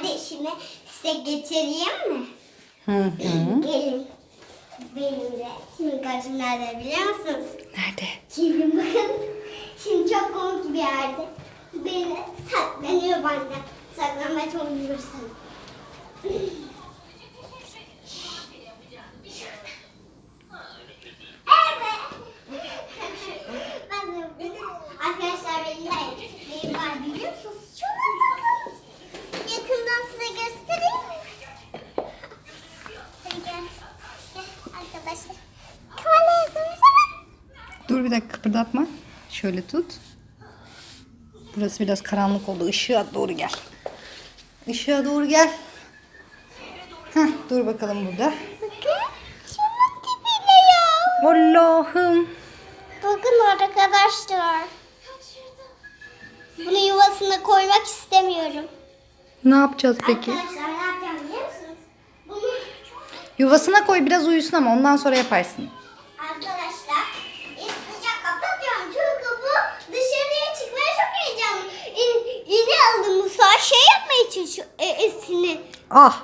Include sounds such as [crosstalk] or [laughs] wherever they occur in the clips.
kardeşimi size getireyim mi? Hı hı. Gelin. Benim de. Şimdi karşım nerede biliyor musunuz? Nerede? Gelin bakın. Şimdi çok komik bir yerde. Beni saklanıyor benden. Saklanmaya de Arkadaşlar benim de neyim var biliyor musunuz? Çok tatlı. Yakından size göstereyim mi? Hadi gel. Gel arkadaşlar. Kameraya dönsene. Dur bir dakika kıpırdatma. Şöyle tut. Burası biraz karanlık oldu. Işığa doğru gel. Işığa doğru gel. Heh, dur bakalım burada. Allah'ım. Bakın arkadaşlar. Bunu yuvasına koymak istemiyorum. Ne yapacağız peki? Arkadaşlar ne yapacağım biliyor musunuz? Bunu Yuvasına koy biraz uyusun ama ondan sonra yaparsın. arkadaşlar ısıtacak kapatıyorum. Çünkü bu dışarıya çıkmaya çok heyecanlı. İn, iğne aldım Musa şey yapmaya çalışıyor. E, esini. Ah.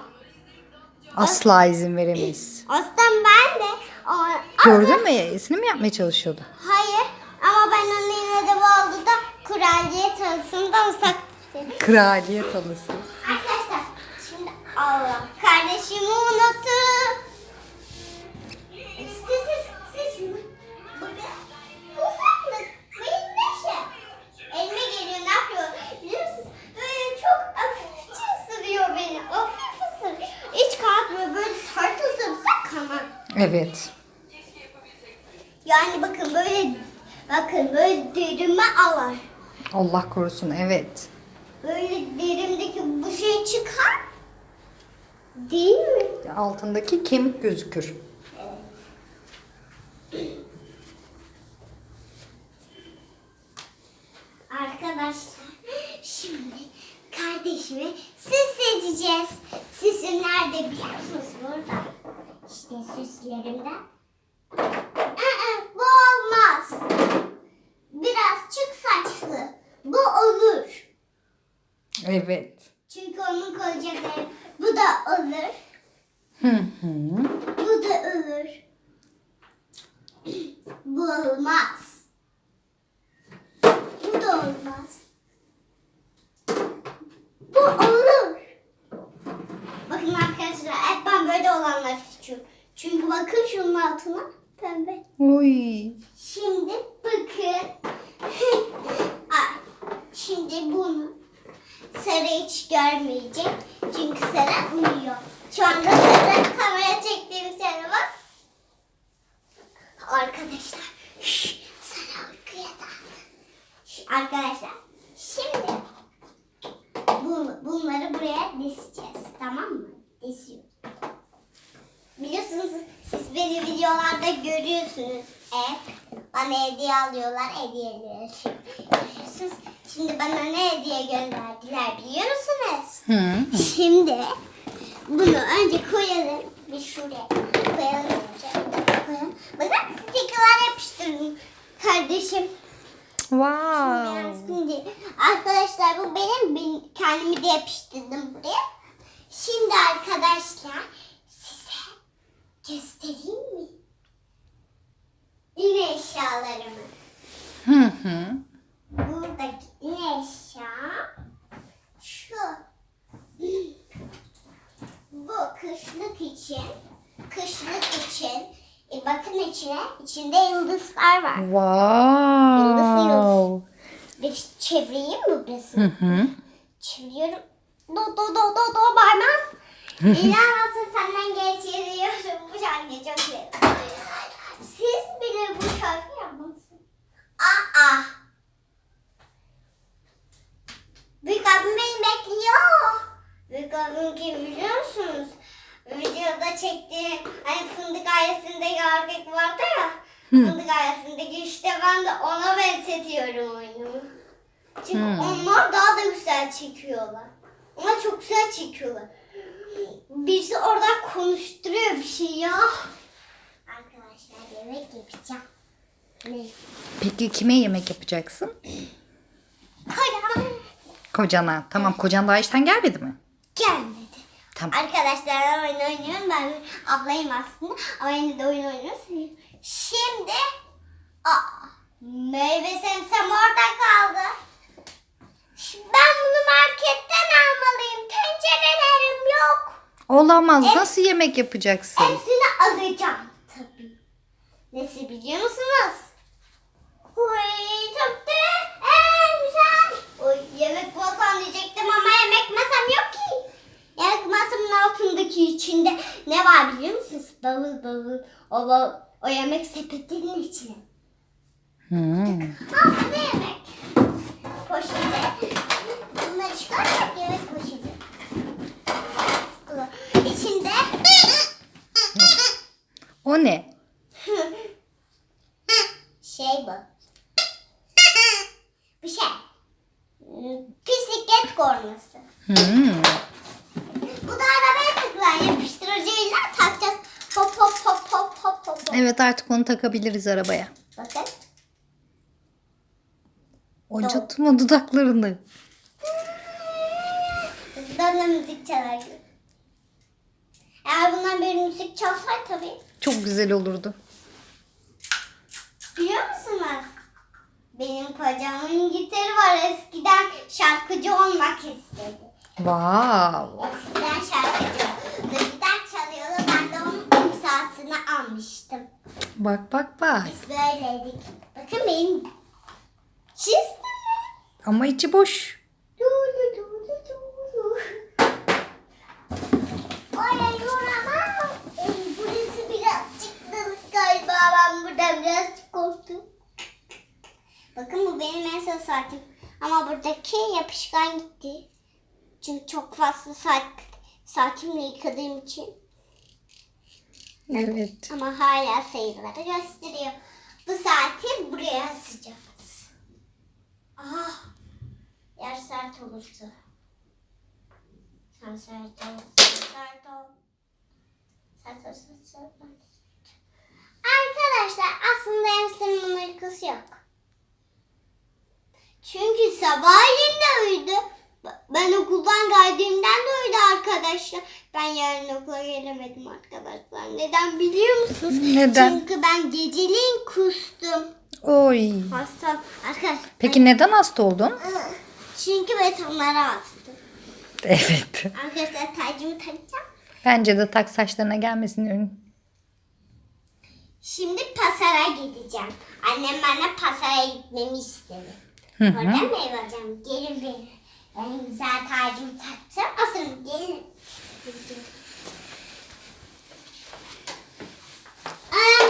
Asla izin veremeyiz. Aslında ben de ama Gördün mü? Esini mi yapmaya çalışıyordu? Hayır ama ben onu yine de bağlı da kuraliyet arasından sakladım. Kraliyet halısı. Arkadaşlar şimdi Allah kardeşimi unuttum. Siz siz siz kanar. Evet. Yani bakın böyle bakın böyle derime alar. Allah korusun evet. Böyle derimdeki bu şey çıkar. Değil mi? Altındaki kemik gözükür. Arkadaşlar şimdi kardeşimi süs edeceğiz. Süsüm nerede biliyor musunuz? Burada. İşte süslerimden. Aa, bu olmaz. Biraz çık saçlı. Bu olur. Evet. Çünkü onun kocaları bu da olur. Hı hı. Bu da olur. Bu olmaz. Bu da olmaz. Bu olur. Bakın arkadaşlar hep ben böyle olanlar seçiyorum. Çünkü bakın şunun altına pembe. Oy. Şimdi bakın. [laughs] Şimdi bunu sarı hiç görmeyecek. Çünkü sarı uyuyor. Şu anda sarı kamera bak. Arkadaşlar. şş, sarı uykuya daldı. Şş, Arkadaşlar. Şimdi bunları buraya dizeceğiz. Tamam mı? Diziyoruz. Biliyorsunuz siz beni videolarda görüyorsunuz hep. Bana hediye alıyorlar, hediyeleri. Görüyorsunuz. Şimdi bana ne hediye gönderdiler biliyor musunuz? Hı. Şimdi bunu önce koyalım. Bir şuraya. Koyalım. Bakın stickerlar yapıştırdım kardeşim. Wow. Diye. Arkadaşlar bu benim, ben kendimi de yapıştırdım buraya. Şimdi arkadaşlar size göstereyim mi? Yine eşyalarımı. Hı hı. Buradaki yine eşya şu. Bu kışlık için. Kışlık için. E bakın içine. içinde yıldızlar var. Wow. Bir çevireyim mi burası? Hı hı. Çeviriyorum. Do do do do do barman. İnanmazsın senden geçiriyorum. Bu şarkıyı çok seviyorum. Siz bile bu şarkı yapmalısınız. Aa. Büyük abim beni bekliyor. Büyük abim kim biliyor musunuz? Videoda çektiğim hani fındık ailesindeki erkek vardı ya. Fındık ailesindeki işte ben de ona benzetiyorum oyunumu. Çünkü Hmm. Onlar daha da güzel çekiyorlar. Onlar çok güzel çekiyorlar. Birisi oradan konuşturuyor bir şey ya. Arkadaşlar yemek yapacağım. Ne? Peki kime yemek yapacaksın? Kocaman. Kocana. Tamam kocan daha işten gelmedi mi? gelmedi. Tamam. Arkadaşlarla oyun oynuyorum. Ben ablayım aslında. Ama yine de oyun oynuyoruz. Şimdi aa, meyve semsem orada kaldı. Ben bunu marketten almalıyım. Tencerelerim yok. Olamaz. Evet. Nasıl yemek yapacaksın? Hepsini alacağım tabii. Nasıl biliyor musunuz? Huy da en güzel. Oy, yemek masam diyecektim ama yemek masam yok ki. Yemek masamın altındaki içinde ne var biliyor musunuz? Bavul bavul. O, bavul, o yemek sepetinin içine. Hmm. Bu yemek. Poşeti. Bunları çıkarsak yemek poşeti. İçinde O ne? şey bu. Bir şey. Bisiklet kornası. Hmm. Bu da arabaya takılan yapıştırıcıyla takacağız. Hop hop hop hop hop hop. hop. Evet artık onu takabiliriz arabaya. Acıtma dudaklarını. Buradan da müzik çalar gibi. Eğer bundan bir müzik çalsaydı tabii. Çok güzel olurdu. Biliyor musunuz? Benim kocamın gitarı var. Eskiden şarkıcı olmak istedi. Wow. Eskiden şarkıcı. Gitar çalıyordu. Ben de onun imzasını almıştım. Bak bak bak. Biz böyleydik. Bakın benim çizdim. Ama içi boş. Ee. Bakın bu benim en son saatim. Ama buradaki yapışkan gitti. Çünkü çok fazla saat saatimle yıkadığım için. Evet. Ama hala sayıları gösteriyor. Bu saati buraya asacağız. Ah, yer sert olurdu. Sen sert ol, sert ol. Sert ol, sert, ol. Arkadaşlar aslında hamsterın Amerikası yok. Çünkü sabahleyin de uyudu. Ben okuldan geldiğimden de uyudu arkadaşlar. Ben yarın okula gelemedim arkadaşlar. Neden biliyor musunuz? Neden? Çünkü ben geceliğin kustum. Oy. Hasta arkadaşlar. Peki neden hasta oldun? Çünkü betonlara bastım. Evet. Arkadaşlar tacımı takacağım. Bence de tak saçlarına gelmesin ön. Şimdi pasara gideceğim. Annem bana pasara gitmemi istedi. Hı hı. Oradan meyve alacağım. Gelin beni. Ben güzel tacımı taktım. Asırım gelin. Aa,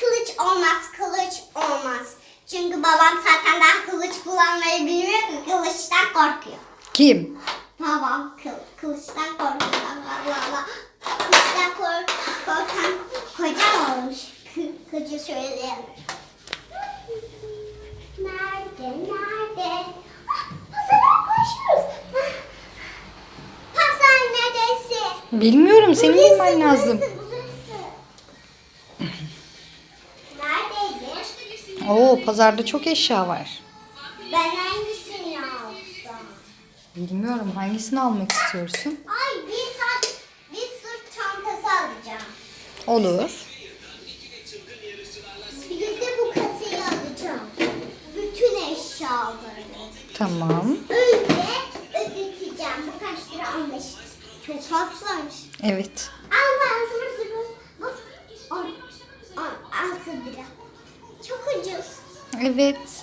kılıç olmaz, kılıç olmaz. Çünkü babam zaten daha kılıç kullanmayı bilmiyor ki kılıçtan korkuyor. Kim? Babam kıl, kılıçtan korkuyor. Allah Allah. Kılıçtan kork, korkan kocam olmuş. Kı, koca söyleyen. Nerede, nerede? Ah, Pazara koşuyoruz. Neresi? Bilmiyorum. Senin bilmen lazım. burası. Oo pazarda çok eşya var. Ben hangisini alsam? Bilmiyorum hangisini almak istiyorsun? Ay bir saat bir sırt çantası alacağım. Olur. Bir de bu kasayı alacağım. Bütün eşyaları. Tamam. Önce ödeteceğim. Bu kaç lira almış? Çok fazlaymış. Evet. Al ben Çok ucuz. Evet.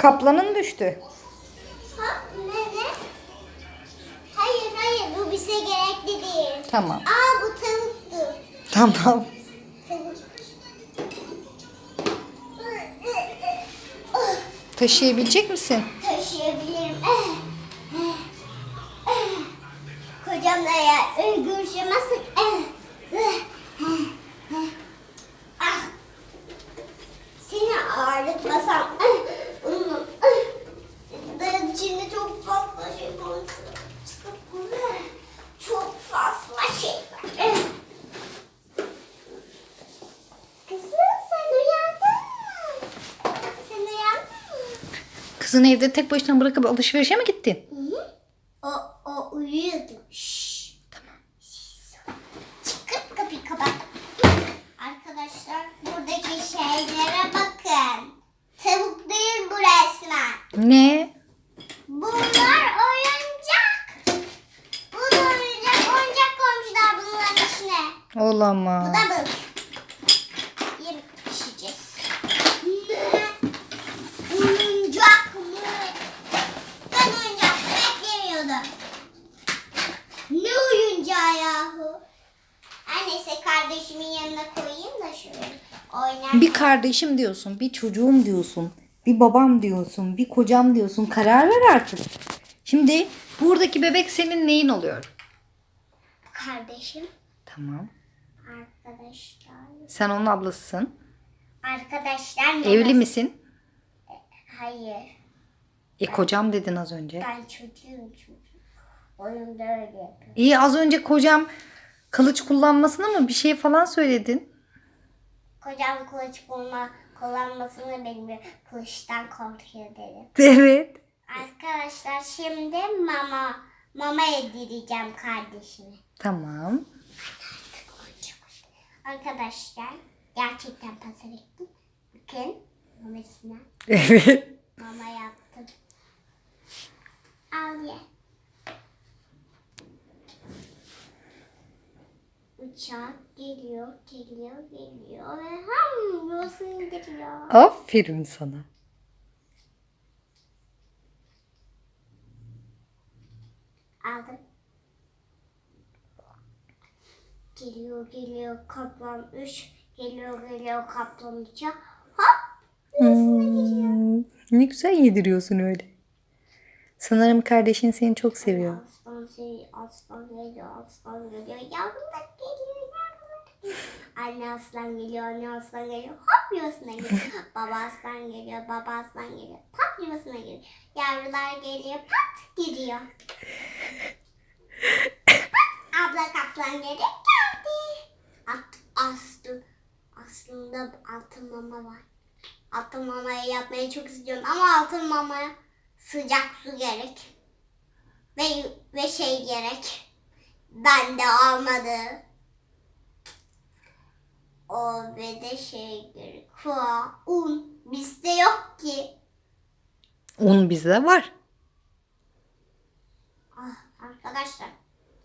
Kaplanın düştü. Ha, ne ne? Hayır hayır bu bize gerekli değil. Tamam. Aa bu tavuktu. Tamam. Tavuk. Taşıyabilecek misin? Taşıyabilirim. Kocamla ya görüşemezsek Kızını evde tek başına bırakıp alışverişe mi gittin? O, o uyuyordu. Şşş. Tamam. Çıkıp kapıyı kapat. Arkadaşlar buradaki şeylere bakın. Tavuk değil bu resmen. Ne? Bunlar oyuncak. Bu da oyuncak. Oyuncak koymuşlar bunların içine. Bu Olamaz. da balık. Yemek pişireceğiz. Ne? Oyuncak mı? Ben oyuncak beklemiyordum. Ne oyuncağı yahu? Her neyse kardeşimin yanına koyayım da şöyle. Oynar. Bir kardeşim diyorsun, bir çocuğum diyorsun, bir babam diyorsun, bir kocam diyorsun. Karar ver artık. Şimdi buradaki bebek senin neyin oluyor? Kardeşim. Tamam. Arkadaşlar. Sen onun ablasısın. Arkadaşlar. Evli babası- misin? Hayır. E kocam dedin az önce. Ben çocuğum çocuğum. Oyunda öyle yapıyor. İyi az önce kocam kılıç kullanmasını mı bir şey falan söyledin. Kocam kılıç bulma kullanmasını bilmiyor. Kılıçtan korkuyor dedim. [laughs] Evet. Arkadaşlar şimdi mama mama yedireceğim kardeşime. Tamam. Arkadaşlar gerçekten pazar ettim. Bakın mamasına Evet. mama yaptım. Al ye. Uçak geliyor, geliyor, geliyor ve ham yuvasını indiriyor. Aferin sana. Aldım. Geliyor geliyor kaplan 3 geliyor geliyor kaplan 3 hop giriyor. Hmm, ne güzel yediriyorsun öyle. Sanırım kardeşin seni çok seviyor. Aslan şey aslan geliyor aslan geliyor yavrular geliyor yavrular geliyor. [laughs] Anne aslan geliyor anne aslan geliyor hop yuvasına giriyor. [laughs] baba aslan geliyor baba aslan geliyor pat yuvasına giriyor. Yavrular geliyor pat giriyor. Abla kaplan geri geldi. At, astı. Aslında altın mama var. Altın mamayı yapmayı çok istiyorum ama altın mamaya sıcak su gerek. Ve, ve şey gerek. Ben de almadı. O ve de şey gerek. Kua, un. Bizde yok ki. Un bizde var. Ah, arkadaşlar.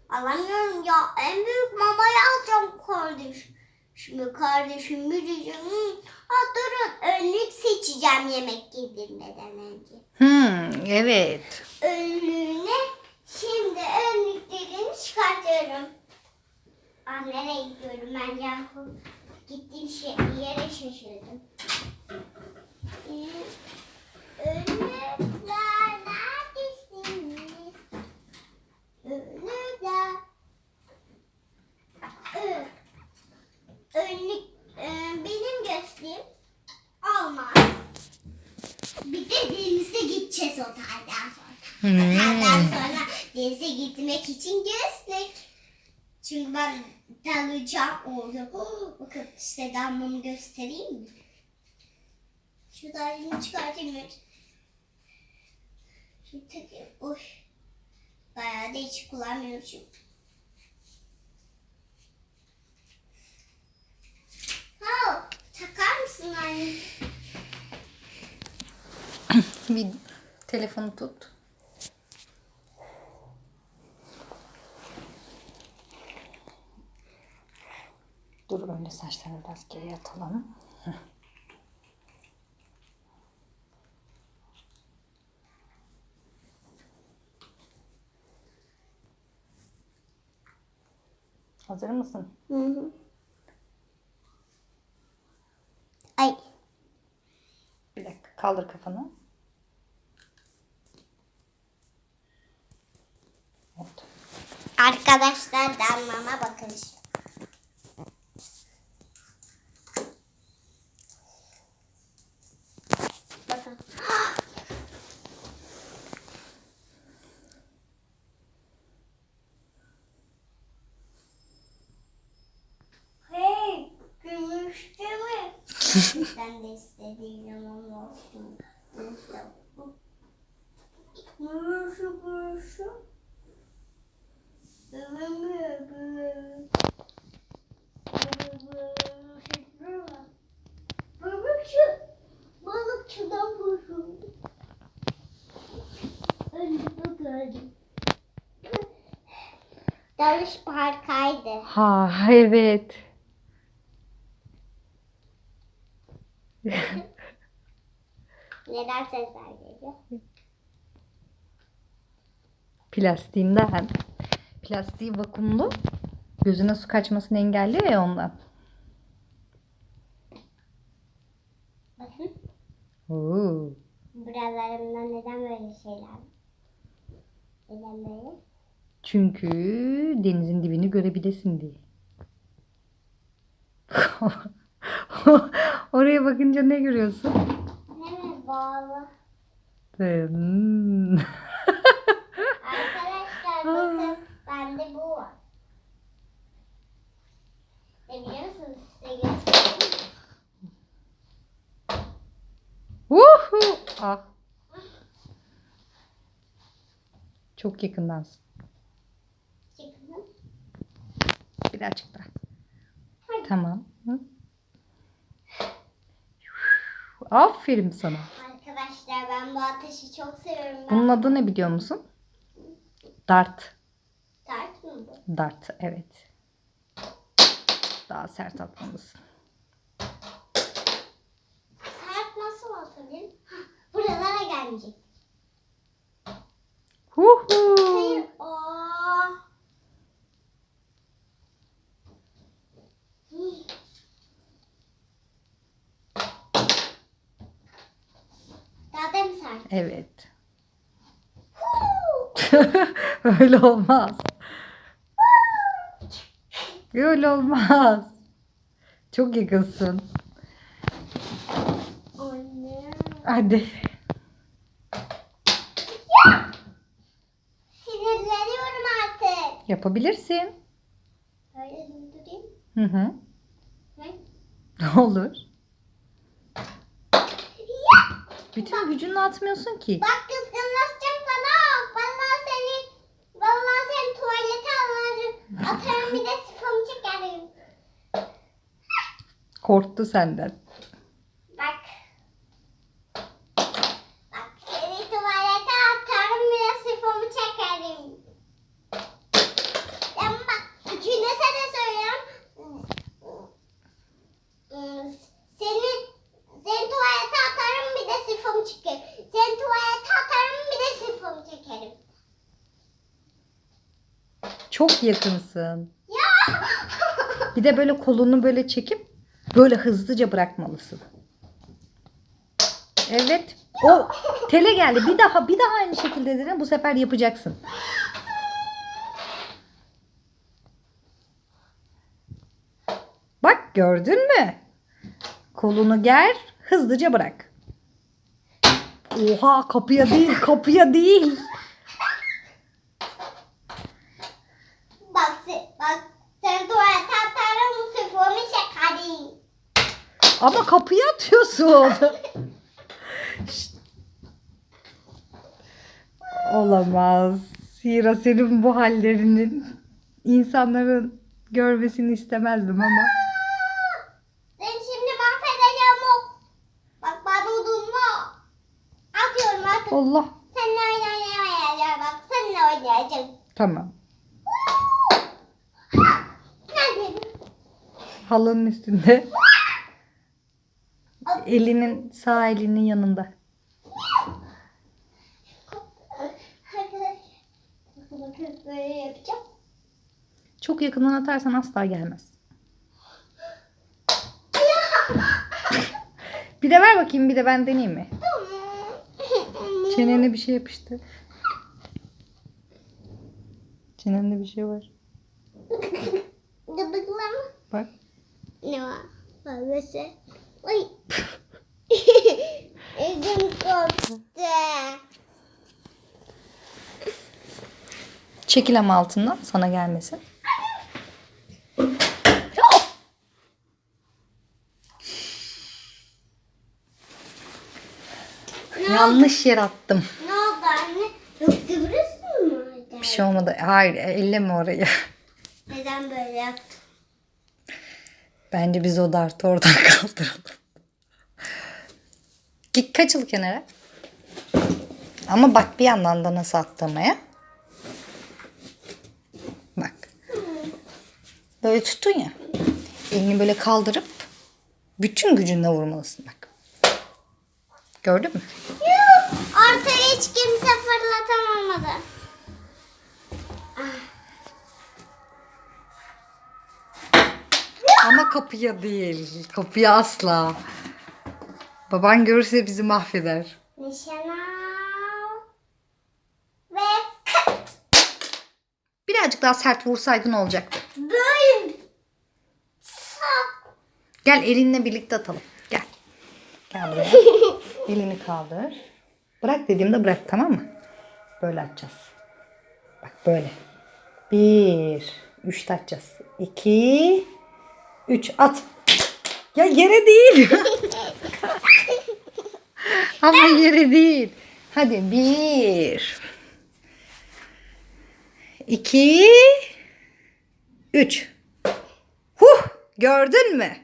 Alamıyorum ya. En büyük mamayı alacağım kardeş. Şimdi kardeşim bir diyeceğim. "Hmm, Ha, durun önlük seçeceğim yemek yedirmeden önce. Hmm, evet. Önlüğüne şimdi önlüklerini çıkartıyorum. Ah nereye gidiyorum ben yahu? Gittiğim şey, yere şaşırdım. Ee, Önlükler neredesiniz? Ö- Önlük e, benim göstereyim. Olmaz. Bir de denize gideceğiz otelden sonra. Otelden sonra denize gitmek için gözlük. Çünkü ben dalacağım oluyor. Oh, bakın size damlamı göstereyim mi? Şu dalgamı çıkartayım. Şimdi takayım. Oy. Bayağı da hiç kullanmıyormuşum. Ha, takar mısın anne? Bir telefonu tut. Dur önce saçlarını biraz geriye atalım. Heh. Hazır mısın? Hı hı. Ay. Bir dakika kaldır kafanı. Evet. Arkadaşlar damlama bakın. Bakın. Hey, gümüştü mü? ben de istediğim ama olsun. Neyse, bu Dalış parkaydı. Ha evet. [laughs] Neden sesler geliyor? Plastiğinden. Plastiği vakumlu. Gözüne su kaçmasını engelliyor ya ondan. Bakın. Oo. Buralarımda neden böyle şeyler? Neden böyle? Çünkü denizin dibini görebilesin diye. [laughs] Oraya bakınca ne görüyorsun? Ne bağlı? Hmm. [laughs] Arkadaşlar bakın bende bu var. Ne biliyor musunuz? Size göstereyim? Uhu. Ah. Çok yakındansın. Birazcık daha. Tamam. Hı. Aferin sana. Arkadaşlar ben bu ateşi çok seviyorum. Ben Bunun adı ne biliyor musun? Dart. Tart mı bu? Dart evet. Daha sert atmalısın. Sert nasıl atabilirim? Buralara gelmeyecek. Huhu. Hayır. Aa. Daha da mı sert? Evet. [laughs] Öyle olmaz. Öyle olmaz. Çok yakınsın. Anne. Hadi. Sinirleniyorum artık. Yapabilirsin. Böyle durdurayım. Hı hı. Hı? Ne [laughs] olur. Ya! Bütün gücünü atmıyorsun ki. Bak kızgınlaşacağım sana. Vallahi seni vallahi seni tuvalete alırım. Atarım bir de sifonu çekerim. Korktu senden. Bak. Bak seni tuvalete atarım bir de sifonu çekerim. Ama bak ikinize de söylüyorum. Hmm, Seni seni tuvalete atarım bir de sifonu çekerim. Seni tuvalete atarım bir de sifonu çekerim. Çok yakınsın. Ya! Bir de böyle kolunu böyle çekip böyle hızlıca bırakmalısın. Evet. O tele geldi. Bir daha bir daha aynı şekilde dene. Bu sefer yapacaksın. Bak gördün mü? Kolunu ger, hızlıca bırak. Oha kapıya değil, kapıya değil. bak, se- bak seni tuvalete atarım sifonu çekerim. Ama kapıya atıyorsun. Olamaz. Hira senin bu hallerinin insanların görmesini istemezdim ama. Ben şimdi mahvedeceğim o. Bak bana udunma. Atıyorum artık. Allah. Seninle oynayamayacağım bak. Seninle oynayacağım. Tamam. Halının üstünde. Elinin sağ elinin yanında. Böyle yapacağım. Çok yakından atarsan asla gelmez. Bir de ver bakayım bir de ben deneyeyim mi? Çenene bir şey yapıştı. Çenende bir şey var. Gıdıklama. Bak. Ne var? Babası. Ay. [laughs] Elim koptu. Çekil ama altından sana gelmesin. Yanlış yer attım. Ne oldu anne? Yoksa burası mı? Bir şey olmadı. Hayır elleme orayı. Neden böyle yaptın? Bence biz o dartı oradan [laughs] kaldıralım. Git kaçıl kenara. Ama bak bir yandan da nasıl attırmaya. Bak. Böyle tuttun ya. Elini böyle kaldırıp bütün gücünle vurmalısın bak. Gördün mü? Yuh, ortaya hiç kimse fırlatamamadı. Ama kapıya değil. Kapıya asla. Baban görürse bizi mahveder. Nişan al. Ve kıt. Birazcık daha sert vursaydın olacaktı. Böyle. Gel elinle birlikte atalım. Gel. Gel buraya. [laughs] Elini kaldır. Bırak dediğimde bırak tamam mı? Böyle atacağız. Bak böyle. Bir. Üç atacağız. İki. Üç. At. Ya yere değil. [laughs] Ama yere değil. Hadi bir. İki. Üç. Huh! Gördün mü?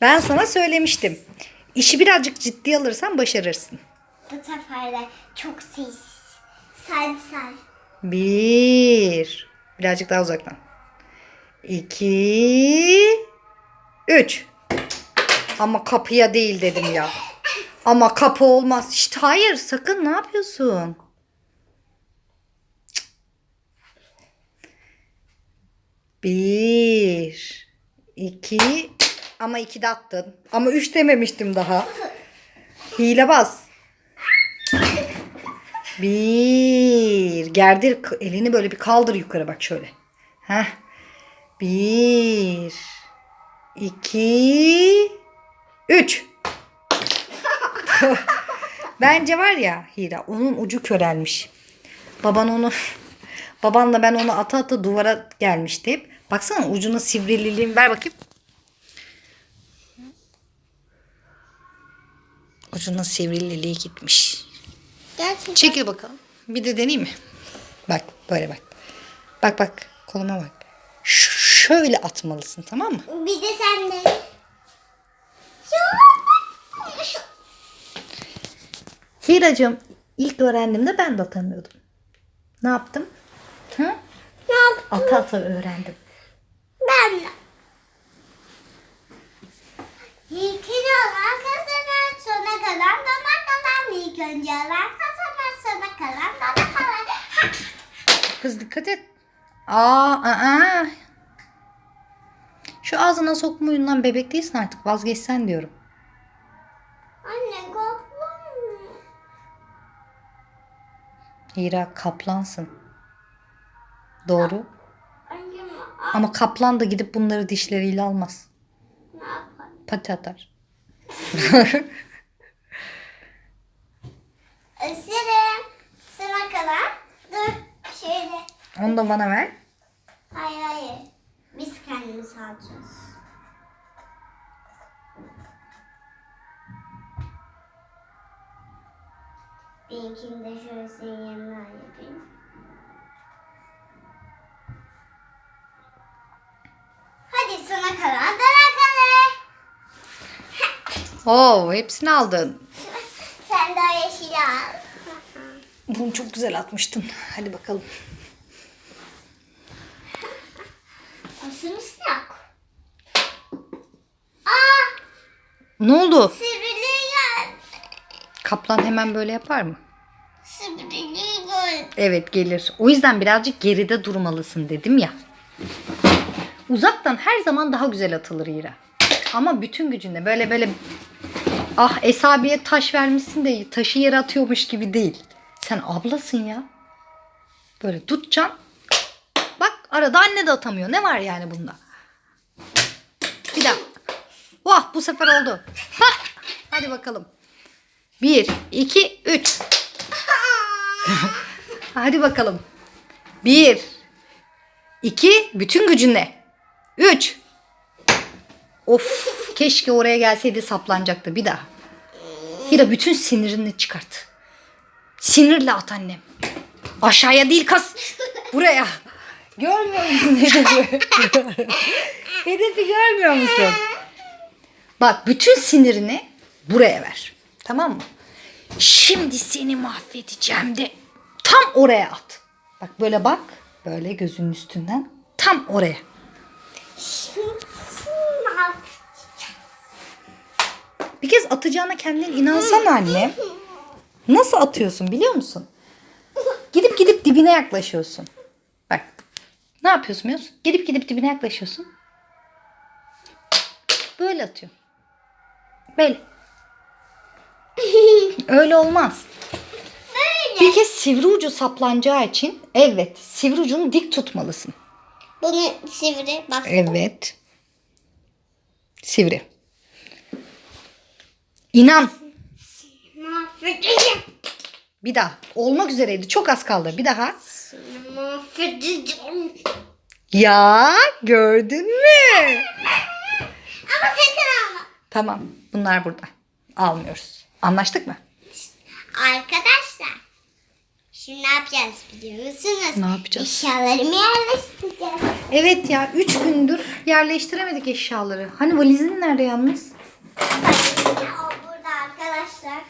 Ben sana söylemiştim. İşi birazcık ciddi alırsan başarırsın. Bu sefer de çok ses. Say say. Bir. Birazcık daha uzaktan. İki. Üç. Ama kapıya değil dedim ya. Ama kapı olmaz. İşte hayır sakın ne yapıyorsun? Bir. iki. Ama iki de attın. Ama üç dememiştim daha. Hile bas. Bir. Gerdir elini böyle bir kaldır yukarı bak şöyle. Heh. Bir. İki, Üç. [laughs] Bence var ya Hira onun ucu körelmiş. Baban onu [laughs] babanla ben onu ata ata duvara gelmişti hep. Baksana ucuna sivrililiğim ver bakayım. Ucuna sivrililiği gitmiş. Gerçekten. Çekil bakalım. Bir de deneyeyim mi? Bak böyle bak. Bak bak koluma bak. Ş- şöyle atmalısın tamam mı? Bir de sen de. Hiracığım ilk öğrendiğimde ben de atamıyordum. Ne yaptım? Hı? Ne yaptın? Ata ata öğrendim. Ben de. İlk olan kazanan sona kalan dona kalan ilk önce olan kazanan sona kalan dona kalan. Kız dikkat et. Aa, aa. Şu ağzına sokma oyundan bebek değilsin artık vazgeçsen diyorum. Anne kaplan mı? Hira kaplansın. Doğru. Ama kaplan da gidip bunları dişleriyle almaz. ne yapar? Pati atar. [laughs] Isırım. Sona kalan. Dur şöyle. Onu da bana ver. Hayır hayır. Biz kendimiz alacağız. Benimkini de şöyle senin yanına yapayım. Hadi sona kalan dana kalır. [laughs] Oo, hepsini aldın. Sen de o yeşili al. Bunu çok güzel atmıştın. Hadi bakalım. Asırısı yok. Aa, Ne oldu? sivriler. Kaplan hemen böyle yapar mı? Sivriler. Evet gelir. O yüzden birazcık geride durmalısın dedim ya. Uzaktan her zaman daha güzel atılır Hira. Ama bütün gücünle böyle böyle ah Esabi'ye taş vermişsin de taşı yere atıyormuş gibi değil. Sen ablasın ya. Böyle tutacaksın. Arada anne de atamıyor. Ne var yani bunda? Bir daha. Vah bu sefer oldu. Hah. Hadi bakalım. Bir, iki, üç. [laughs] Hadi bakalım. Bir, iki, bütün gücünle. Üç. Of, keşke oraya gelseydi saplanacaktı bir daha. Hira bütün sinirini çıkart. Sinirle at annem. Aşağıya değil kas. Buraya. Görmüyor musun [laughs] hedefi? [laughs] hedefi görmüyor musun? Bak bütün sinirini buraya ver. Tamam mı? Şimdi seni mahvedeceğim de tam oraya at. Bak böyle bak. Böyle gözünün üstünden tam oraya. Bir kez atacağına kendin inansan anne. Nasıl atıyorsun biliyor musun? Gidip gidip dibine yaklaşıyorsun. Ne yapıyorsun biliyor musun? Gidip gidip dibine yaklaşıyorsun. Böyle atıyor. Böyle. [laughs] Öyle olmaz. Böyle. Bir kez sivri ucu saplanacağı için evet sivri ucunu dik tutmalısın. Bunu sivri bak. Evet. Sivri. İnan. Bir daha. Olmak üzereydi. Çok az kaldı. Bir daha. Seni mahvedeceğim. Ya gördün mü? Ama sakın alma. Tamam. Bunlar burada. Almıyoruz. Anlaştık mı? Arkadaşlar. Şimdi ne yapacağız biliyor musunuz? Ne yapacağız? Eşyalarımı yerleştireceğiz. Evet ya. Üç gündür yerleştiremedik eşyaları. Hani valizin nerede yalnız? O burada arkadaşlar.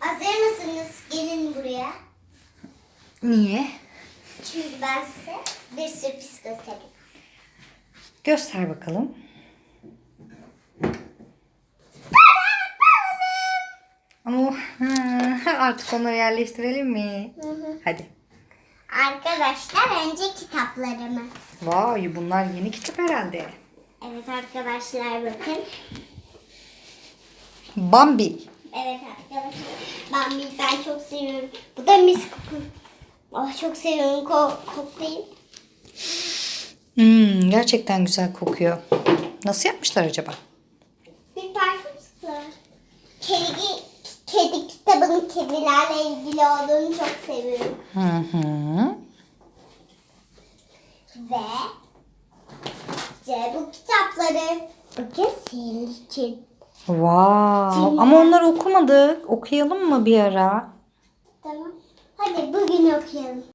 Hazır mısınız? Gelin buraya. Niye? Çünkü ben size bir sürpriz göstereyim. Göster bakalım. Ama [laughs] artık onları yerleştirelim mi? Hadi. Arkadaşlar önce kitaplarımı. Vay bunlar yeni kitap herhalde. Evet arkadaşlar bakın. Bambi. Evet arkadaşlar. Ben, ben çok seviyorum. Bu da mis koku. Oh, çok seviyorum. Ko koklayayım. Hmm, gerçekten güzel kokuyor. Nasıl yapmışlar acaba? Bir parfüm sıktılar. Kedi, kedi kitabının kedilerle ilgili olduğunu çok seviyorum. Hı hı. Ve işte bu kitapları bakın senin için. Wow. Ama onları okumadık. Okuyalım mı bir ara? Tamam. Hadi bugün okuyalım.